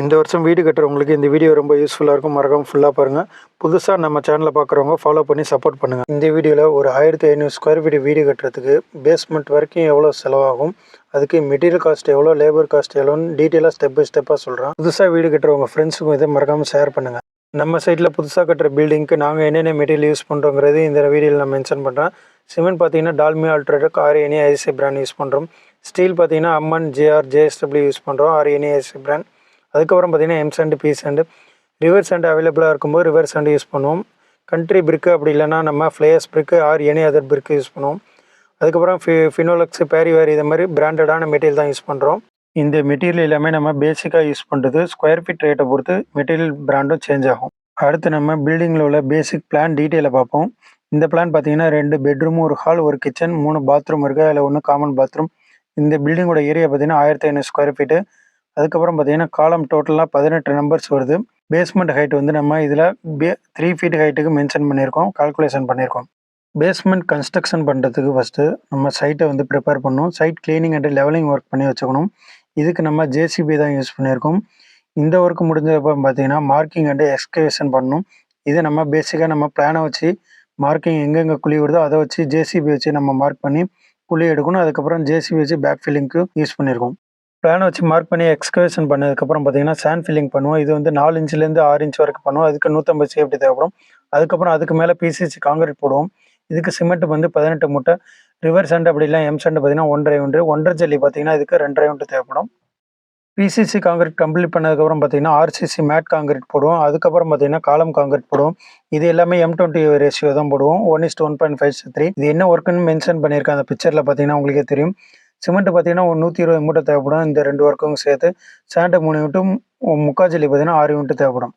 இந்த வருஷம் வீடு கட்டுறவங்களுக்கு இந்த வீடியோ ரொம்ப யூஸ்ஃபுல்லாக இருக்கும். மறக்காம ஃபுல்லாக பாருங்கள் புதுசாக நம்ம சேனலை பார்க்குறவங்க ஃபாலோ பண்ணி சப்போர்ட் பண்ணுங்கள் இந்த வீடியோவில் ஒரு ஆயிரத்தி ஐநூறு ஸ்கொயர் ஃபீட் வீடு கட்டுறதுக்கு பேஸ்மெண்ட் வரைக்கும் எவ்வளோ செலவாகும்? அதுக்கு மெட்டீரியல் காஸ்ட் எவ்வளோ லேபர் காஸ்ட் எவ்வளோன்னு டீட்டெயிலாக ஸ்டெப் பை ஸ்டெப்பாக சொல்கிறேன் புதுசாக வீடு கட்டுறவங்க ஃப்ரெண்ட்ஸுக்கும் இதை மறக்காமல் ஷேர் பண்ணுங்கள் நம்ம சைட்டில் புதுசாக கட்டுற பில்டிங்க்கு நாங்கள் என்னென்ன மெட்டீரியல் யூஸ் பண்ணுறோங்கிறது இந்த வீடியோவில் நான் மென்ஷன் பண்ணுறேன் சிமெண்ட் பார்த்தீங்கன்னா டால்மியா ஆல்ட்ரேட் ஆர்என்ஏ ஐசி பிராண்ட் யூஸ் பண்ணுறோம் ஸ்டீல் பார்த்தீங்கன்னா அம்மன் ஜேஆர் ஜேஎஸ்டபிள்யூ யூஸ் பண்ணுறோம் ஆர்என்ஏ ஐசி பிராண்ட் அதுக்கப்புறம் பார்த்திங்கன்னா M sand P sand river sand அவைலபிளாக இருக்கும்போது ரிவர் சாண்டு யூஸ் பண்ணுவோம். கண்ட்ரி பிரிக்கு அப்படி இல்லைன்னா நம்ம flares brick or any other brick use பண்ணுவோம். அதுக்கப்புறம் ஃபி ஃபினோலக்ஸ் பேரிவேர் இது மாதிரி பிராண்டடான மெட்டீரியல் தான் யூஸ் பண்ணுறோம் இந்த மெட்டீரியல் எல்லாமே நம்ம பேசிக்காக யூஸ் பண்ணுறது ஸ்கொயர் ஃபீட் ரேட்டை பொறுத்து மெட்டீரியல் பிராண்டும் சேஞ்ச் ஆகும். அடுத்து நம்ம பில்டிங்கில் உள்ள பேசிக் பிளான் டீட்டெயிலை பார்ப்போம். இந்த பிளான் பார்த்தீங்கன்னா ரெண்டு பெட்ரூம் ஒரு ஹால் ஒரு கிச்சன் மூணு பாத்ரூம் இருக்குது அதில் ஒன்று காமன் பாத்ரூம் இந்த பில்டிங்கோட ஏரியா பார்த்தீங்கன்னா ஆயிரத்தி ஐநூறு ஸ்கொயர் ஃபீட்டு அதுக்கப்புறம் பார்த்தீங்கன்னா காலம் டோட்டலாக பதினெட்டு நம்பர்ஸ் வருது. பேஸ்மெண்ட் ஹைட் வந்து நம்ம இதில் பே த்ரீ ஃபீட் ஹைட்டுக்கு மென்ஷன் பண்ணியிருக்கோம் கால்குலேஷன் பண்ணியிருக்கோம். பேஸ்மெண்ட் கன்ஸ்ட்ரக்ஷன் பண்ணுறதுக்கு ஃபஸ்ட்டு நம்ம சைட்டை வந்து ப்ரிப்பேர் பண்ணணும். Site cleaning and levelling work பண்ணி வச்சுக்கணும். இதுக்கு நம்ம ஜேசிபி தான் யூஸ் பண்ணியிருக்கோம். இந்த ஒர்க் முடிஞ்சப்போ பார்த்தீங்கன்னா மார்க்கிங் அண்ட் எக்ஸ்கவேஷன் பண்ணணும். இது நம்ம பேசிக்காக நம்ம பிளானை வச்சு மார்க்கிங் எங்கெங்கே குழி வருதோ அதை வச்சு ஜேசிபி வச்சு நம்ம மார்க் பண்ணி குழி எடுக்கணும். அதுக்கப்புறம் ஜேசிபி வச்சு பேக் ஃபில்லிங்க்கு யூஸ் பண்ணியிருக்கோம். பிளானை வச்சு மார்க் பண்ணி எக்ஸ்கவேஷன் பண்ணதுக்கப்புறம் பார்த்தீங்கன்னா சாண்ட் ஃபில்லிங் பண்ணுவோம். இது வந்து நாலு இன்ச்லேருந்து ஆறு இன்ச் வரைக்கும் பண்ணுவோம். அதுக்கு நூற்றம்பது சேஃப்டி தேவைப்படும். அதுக்கப்புறம் அதுக்கு மேலே பிசிசி காங்கிரீட் போடுவோம். இதுக்கு சிமெண்ட் வந்து பதினெட்டு மூட்டை. ரிவர் சண்டை அப்படி இல்லை எம் சண்டை பார்த்தீங்கன்னா ஒன்றரை ஒன்று ஒன்றரை ஜல்லி பார்த்தீங்கன்னா இதுக்கு ரெண்டரை ஒன்று தேவைப்படும். பிசிசி காங்கிரீட் கம்ப்ளீட் பண்ணதுக்கப்புறம் பார்த்தீங்கன்னா ஆர்சிசி மேட் காங்கிரீட் போடுவோம். அதுக்கப்புறம் பார்த்தீங்கன்னா காலம் காங்கிரீட் போடுவோம். இது எல்லாமே எம் டுவெண்ட்டி ரேஷியோ தான் போடுவோம். One is to one point five three இது என்ன ஒர்க்குன்னு மென்ஷன் பண்ணியிருக்கேன். அந்த பிக்சரில் பார்த்தீங்கன்னா உங்களுக்கே தெரியும். சிமெண்ட் பார்த்தீங்கன்னா ஒரு நூற்றி இருபது மூட்டை தேவைப்படும். இந்த ரெண்டு ஒர்க்கும் சேர்த்து சாண்டை மூணு யூனிட்டும் முக்கால் பார்த்தீங்கன்னா ஆறு யூனிட் தேவைப்படும்.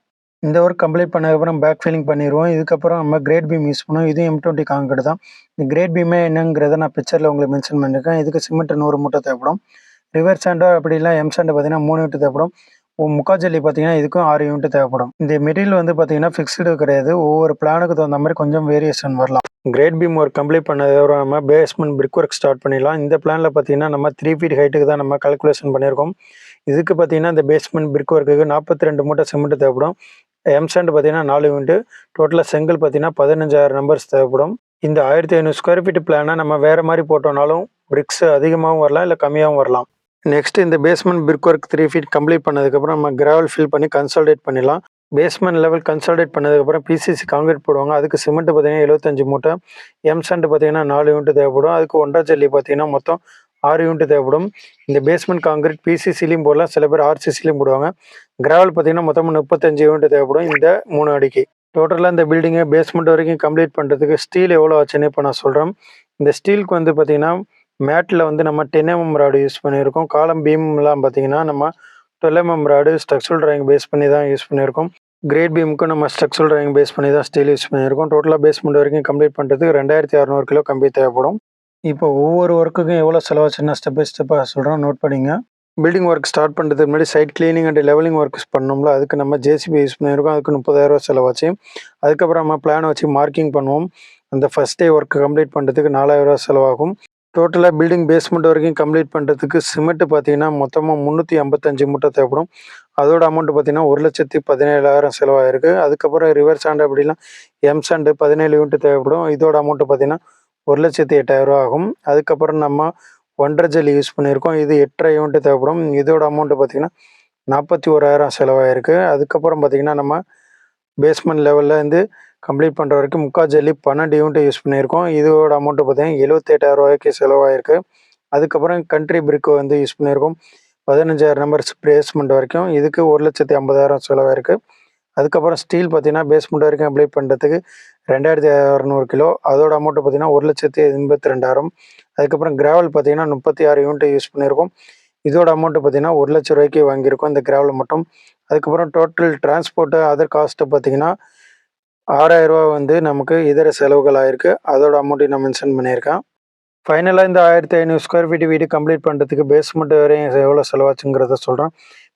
இந்த ஒர்க் கம்ப்ளீட் பண்ணதுக்கப்புறம் பேக் ஃபில்லிங் பண்ணிடுவோம் இதுக்கப்புறம் நம்ம கிரேட் பீம் யூஸ் பண்ணுவோம். இதுவும் எம் டுவெண்ட்டி காங்கிரீட் தான். இந்த கிரேட் பீமே என்னங்கிறத நான் பிக்சரில் உங்களுக்கு மென்ஷன் பண்ணியிருக்கேன் இதுக்கு சிமெண்ட் நூறு மூட்டை தேவைப்படும். ரிவர் சாண்டோ அப்படி எம் சாண்டோ பார்த்தீங்கன்னா மூணு யூனிட் தேவைப்படும். முக்கால் பார்த்தீங்கன்னா இதுக்கும் ஆறு யூனிட் தேவைப்படும். இந்த மெட்டீரியல் வந்து பார்த்தீங்கன்னா ஃபிக்ஸ்டு கிடையாது. ஒவ்வொரு பிளானுக்கு தகுந்த மாதிரி கொஞ்சம் வேரியேஷன் வரலாம். கிரேட் பீம் ஒர்க் கம்ப்ளீட் பண்ணதுக்கப்புறம் நம்ம பேஸ்மெண்ட் பிரிக் ஒர்க் ஸ்டார்ட் பண்ணிடலாம். இந்த பிளானில் பார்த்தீங்கன்னா நம்ம த்ரீ ஃபீட் ஹைட்டுக்கு தான் நம்ம கல்குலேஷன் பண்ணியிருக்கோம். இதுக்கு பார்த்தீங்கன்னா இந்த பேஸ்மெண்ட் பிரிக் ஒர்க்குக்கு நாற்பத்தி ரெண்டு மூட்டை சிமெண்ட் தேவைப்படும். எம்சாண்ட் பார்த்தீங்கன்னா நாலு யூனிட் டோட்டலாக செங்கல் பார்த்தீங்கன்னா பதினஞ்சாயிரம் நம்பர்ஸ் தேவைப்படும். இந்த ஆயிரத்தி ஐநூறு ஸ்கொயர் ஃபீட் பிளானை நம்ம வேறு மாதிரி போட்டோம்னாலும் பிரிக்ஸ் அதிகமாகவும் வரலாம் இல்லை கம்மியாகவும் வரலாம். நெக்ஸ்ட் இந்த basement brick work three feet complete பண்ணதுக்கப்புறம் நம்ம கிராவல் ஃபில் பண்ணி கன்சல்டேட் பண்ணிடலாம். பேஸ்மெண்ட் லெவல் கன்சல்டேட் பண்ணதுக்கப்புறம் பிசிசி காங்கிரீட் போடுவாங்க. அதுக்கு சிமெண்ட் பார்த்தீங்கன்னா எழுபத்தஞ்சு மூட்டை. எம் சாண்ட் பார்த்தீங்கன்னா நாலு யூனிட் தேவைப்படும். அதுக்கு ஒன்றா ஜல்லி பார்த்தீங்கன்னா மொத்தம் ஆறு யூனிட் தேவைப்படும். இந்த பேஸ்மெண்ட் காங்கிரீட் பிசிசிலையும் போடலாம். சில பேர் ஆர்சிசிலையும் போடுவாங்க. கிராவல் பார்த்தீங்கன்னா மொத்தம் முப்பத்தஞ்சு யூனிட் தேவைப்படும் இந்த மூணு அடிக்கு. டோட்டலாக இந்த பில்டிங்கை பேஸ்மெண்ட் வரைக்கும் கம்ப்ளீட் பண்ணுறதுக்கு ஸ்டீல் எவ்வளோ ஆச்சுன்னு இப்போ நான் சொல்கிறேன் இந்த ஸ்டீலுக்கு வந்து பார்த்தீங்கன்னா மேட்டில் வந்து நம்ம டென் எம்எம் ராடு யூஸ் பண்ணியிருக்கோம். காலம் பீம்லாம் பார்த்தீங்கன்னா நம்ம twelve MM rod structural drawing base பண்ணி தான் யூஸ் பண்ணியிருக்கோம். கிரேட் பீமுக்கும் நம்ம ஸ்ட்ரக்சரல் ட்ராயிங் பேஸ் பண்ணி தான் ஸ்டீல் யூஸ் பண்ணியிருக்கோம். டோட்டலாக பேஸ்மெண்ட் வரைக்கும் கம்ப்ளீட் பண்ணுறதுக்கு ரெண்டாயிரத்தி அறநூறு கிலோ கம்பி தேவைப்படும். இப்போ ஒவ்வொரு ஒர்க்குக்கும் எவ்வளோ செலவாச்சுன்னா ஸ்டெப் பை ஸ்டெப்பாக சொல்கிறோம் நோட் பண்ணிங்க. பில்டிங் ஒர்க் ஸ்டார்ட் பண்ணுறதுக்கு முன்னாடி site cleaning and levelling works பண்ணோம்ல அதுக்கு நம்ம ஜேசிபி யூஸ் பண்ணியிருக்கோம். அதுக்கு முப்பதாயிரரூவா செலவாச்சு. அதுக்கப்புறம் நம்ம பிளான் வச்சு மார்க்கிங் பண்ணுவோம். அந்த ஃபஸ்ட் டே ஒர்க் கம்ப்ளீட் பண்ணுறதுக்கு நாலாயிரரூவா செலவாகும். டோட்டலாக பில்டிங் பேஸ்மெண்ட் வரைக்கும் கம்ப்ளீட் பண்ணுறதுக்கு சிமெண்ட் பார்த்தீங்கன்னா மொத்தமாக முந்நூற்றி ஐம்பத்தஞ்சு மூட்டை தேவைப்படும். அதோட அமௌண்ட் பார்த்தீங்கன்னா ஒரு லட்சத்தி பதினேழாயிரம் செலவாயிருக்கு. அதுக்கப்புறம் ரிவர் சாண்டு அப்படிலாம் எம் சாண்டு பதினேழு யூனிட் தேவைப்படும். இதோட அமௌண்ட்டு பார்த்தீங்கன்னா ஒரு லட்சத்தி எட்டாயிரரூவா ஆகும். அதுக்கப்புறம் நம்ம ஒன்றரை ஜெல் யூஸ் பண்ணியிருக்கோம். இது எட்டரை யூனிட் தேவைப்படும். இதோட அமௌண்ட்டு பார்த்தீங்கன்னா நாற்பத்தி ஓராயிரம் செலவாயிருக்கு. அதுக்கப்புறம் பார்த்தீங்கன்னா நம்ம பேஸ்மெண்ட் லெவலில் இருந்து கம்ப்ளீட் பண்ணுற வரைக்கும் முக்கால் ஜல்லி பன்னெண்டு யூனிட் யூஸ் பண்ணியிருக்கோம். இதோட அமௌண்ட்டு பார்த்தீங்கன்னா எழுபத்தெட்டாயிரம் ரூபாய்க்கு செலவாயிருக்கு. அதுக்கப்புறம் கண்ட்ரி பிரிக்கு வந்து யூஸ் பண்ணியிருக்கோம். பதினஞ்சாயிரம் நம்பர்ஸ் பேஸ்மெண்ட் வரைக்கும். இதுக்கு ஒரு லட்சத்தி ஐம்பதாயிரம் செலவாயிருக்கு. அதுக்கப்புறம் ஸ்டீல் பார்த்தீங்கன்னா பேஸ்மெண்ட் வரைக்கும் அப்ளை பண்ணுறதுக்கு ரெண்டாயிரத்தி அறநூறு கிலோ. அதோட அமௌண்ட்டு பார்த்தீங்கன்னா ஒரு லட்சத்தி எண்பத்தி ரெண்டாயிரம் அதுக்கப்புறம் கிராவல் பார்த்தீங்கன்னா முப்பத்தி ஆறு யூனிட் யூஸ் பண்ணியிருக்கோம். இதோட அமௌண்ட்டு பார்த்தீங்கன்னா ஒரு லட்ச ரூபாய்க்கு வாங்கியிருக்கோம். இந்த கிராவல் மட்டும். அதுக்கப்புறம் டோட்டல் டிரான்ஸ்போர்ட்டு அதர் காஸ்ட்டு பார்த்தீங்கன்னா ஆறாயிரரூவா வந்து நமக்கு இதர செலவுகள் ஆயிருக்கு அதோட அமௌண்ட்டையும் நான் மென்ஷன் பண்ணியிருக்கேன். ஃபைனலாக இந்த ஆயிரத்தி ஐநூறு ஸ்கொயர் ஃபீட் வீடு கம்ப்ளீட் பண்ணுறதுக்கு பேஸ்மெண்ட் வரையும் எவ்வளோ செலவாச்சுங்கிறத சொல்கிறேன்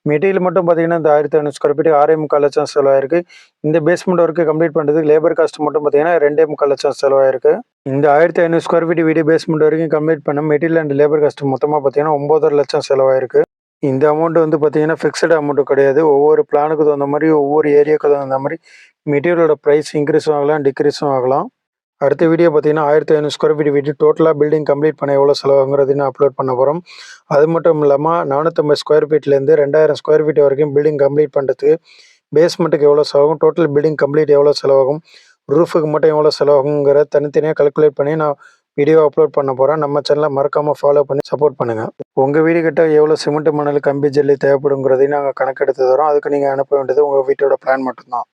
மெட்டீரியல் மட்டும் பார்த்தீங்கன்னா இந்த ஆயிரத்தி ஐநூறு ஸ்கொயர் ஃபீட் ஆறே முக்கால் லட்சம் செலவாயிருக்கு. இந்த பேஸ்மெண்ட் ஒர்க்கு கம்ப்ளீட் பண்ணுறதுக்கு லேபர் காஸ்ட் மட்டும் பார்த்தீங்கன்னா ரெண்டே முக்கால் லட்சம் செலவாயிருக்கு. இந்த ஆயிரத்தி ஐநூறு ஸ்கொயர் ஃபீட் வீடு பேஸ்மெண்ட் வரைக்கும் கம்ப்ளீட் பண்ண மெட்டீரியல் அண்ட் லேபர் காஸ்ட் மொத்தமாக பார்த்தீங்கன்னா ஒம்பதரை லட்சம் செலவாயிருக்கு. இந்த அமௌண்ட் வந்து பார்த்தீங்கன்னா ஃபிக்ஸ்டு அமௌண்ட்டு கிடையாது. ஒவ்வொரு பிளானுக்கு தகுந்த மாதிரி ஒவ்வொரு ஏரியாவுக்கு தகுந்த மாதிரி மெட்டீரியலோட ப்ரைஸ் இன்க்ரீஸும் ஆகலாம் டிக்ரீஸும் ஆகலாம். அடுத்த வீடியோ பார்த்தீங்கன்னா ஆயிரத்தி ஐநூறு ஸ்கொயர் ஃபீட் வீடு டோட்டலாக பில்டிங் கம்ப்ளீட் பண்ண எவ்வளோ செலவாகுங்கிறதையும் அப்லோட் பண்ண போகிறோம் அது மட்டும் இல்லாமல் நானூற்றம்பது ஸ்கொயர் ஃபீட்லேருந்து ரெண்டாயிரம் ஸ்கொயர் ஃபீட் வரைக்கும் பில்டிங் கம்ப்ளீட் பண்ணுறதுக்கு பேஸ்மெண்ட்டுக்கு எவ்வளோ செலவாகும் டோட்டல் பில்டிங் கம்ப்ளீட் எவ்வளோ செலவாகும் ரூஃபுக்கு மட்டும் எவ்வளோ செலவாகுங்கிற தனித்தனியாக கல்குலேட் பண்ணி நான் வீடியோ அப்லோட் பண்ண போகிறேன் நம்ம சேனலை மறக்காமல் ஃபாலோ பண்ணி சப்போர்ட் பண்ணுங்கள் உங்கள் வீடு கிட்ட எவ்வளோ சிமெண்ட் மணல் கம்பி ஜல்லி தேவைப்படுங்கிறதையும் நாங்கள் கணக்கெடுத்து தரோம். அதுக்கு நீங்கள் அனுப்ப வேண்டியது உங்கள் வீட்டோட பிளான் மட்டும்தான்.